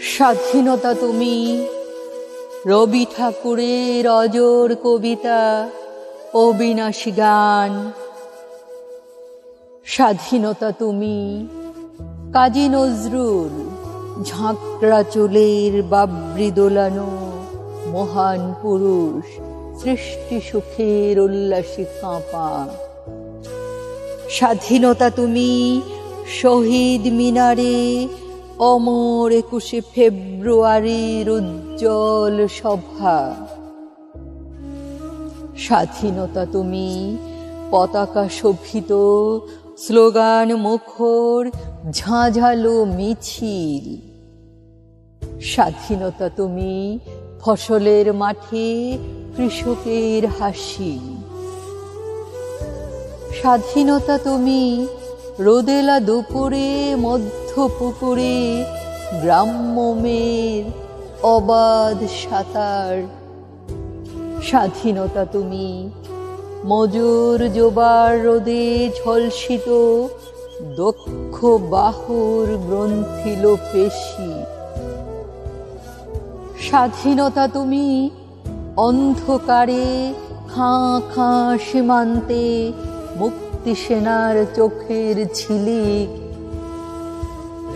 স্বাধীনতা তুমি। রবি ঠাকুরের অজর কবিতা, অবিনাশী গান। স্বাধীনতা তুমি। কাজী নজরুল ঝাঁকড়া চুলের বাবরি দোলানো মহান পুরুষ, সৃষ্টি সুখের উল্লাসী কাঁপা স্বাধীনতা তুমি শহীদ মিনারে অমর একুশে ফেব্রুয়ারির উজ্জ্বল সভা। স্বাধীনতা তুমি পতাকা শোভিত, স্লোগান মুখর, ঝাঁঝালো মিছিল। স্বাধীনতা তুমি ফসলের মাঠে কৃষকের হাসি। স্বাধীনতা তুমি রোদেলা দুপুরে মধ্য পুকুরে গ্রাম্য মেয়ের অবাধ সাঁতার। স্বাধীনতা তুমি, মজুর জোবার রোদে ঝলসিত, দক্ষ বাহুর গ্রন্থিল পেশি স্বাধীনতা তুমি, অন্ধকারে, খাঁ খাঁ সীমান্তে, মুক্তি সেনার চোখের ঝিলিক।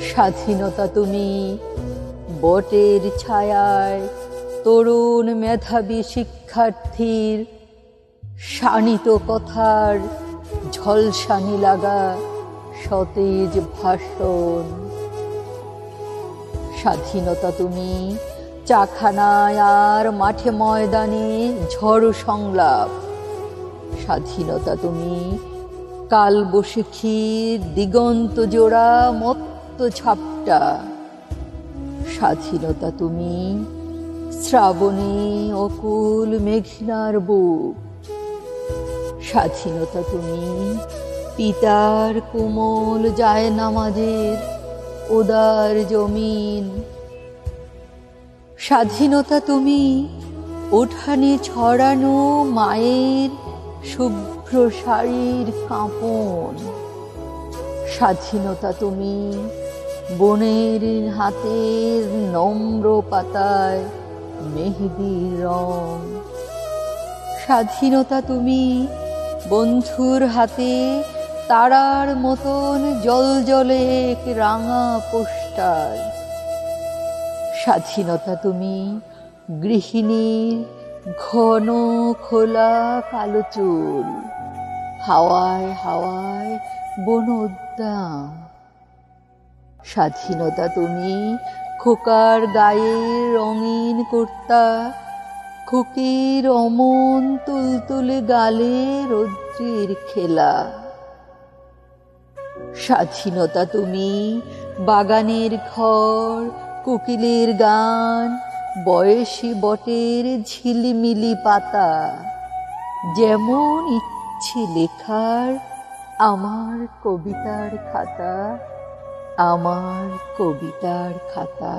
স্বাধীনতা তুমি বটের ছায়ায় তরুণ মেধাবী শিক্ষার্থীর শানিত কথার ঝলসানি লাগা সতেজ ভাষণ। স্বাধীনতা তুমি চাখানায় আর মাঠে ময়দানে ঝড় সংলাপ। স্বাধীনতা তুমি কাল বসিখির দিগন্ত জোড়া মত্ত ছাপটা। স্বাধীনতা তুমি শ্রাবণে অকুল মেঘনার বুক। স্বাধীনতা তুমি পিতার কোমল যায় নামাজের উদার জমিন। স্বাধীনতা তুমি উঠানে ছড়ানো মায়ের শুভ্র শাড়ির কাঁপন। স্বাধীনতা তুমি বনের হাতের নম্র পাতায় মেহেদির রং। স্বাধীনতা তুমি বন্ধুর হাতে তারার মতন জল জলে রাঙা পোস্টার স্বাধীনতা তুমি গৃহিণীর ঘন খোলা কালো চুল। হাওয়ায় হাওয়ায় বন উদ্যান স্বাধীনতা তুমি খোকার গায়ে রঙিন কর্তা, খুকির অমন তুলতুলে গালে রৌদ্রের খেলা। স্বাধীনতা তুমি বাগানের ঘর, কোকিলের গান, বয়সী বটের ঝিলিমিলি পাতা, যেমন ইচ্ছে লেখার আমার কবিতার খাতা আমার কবিতার খাতা।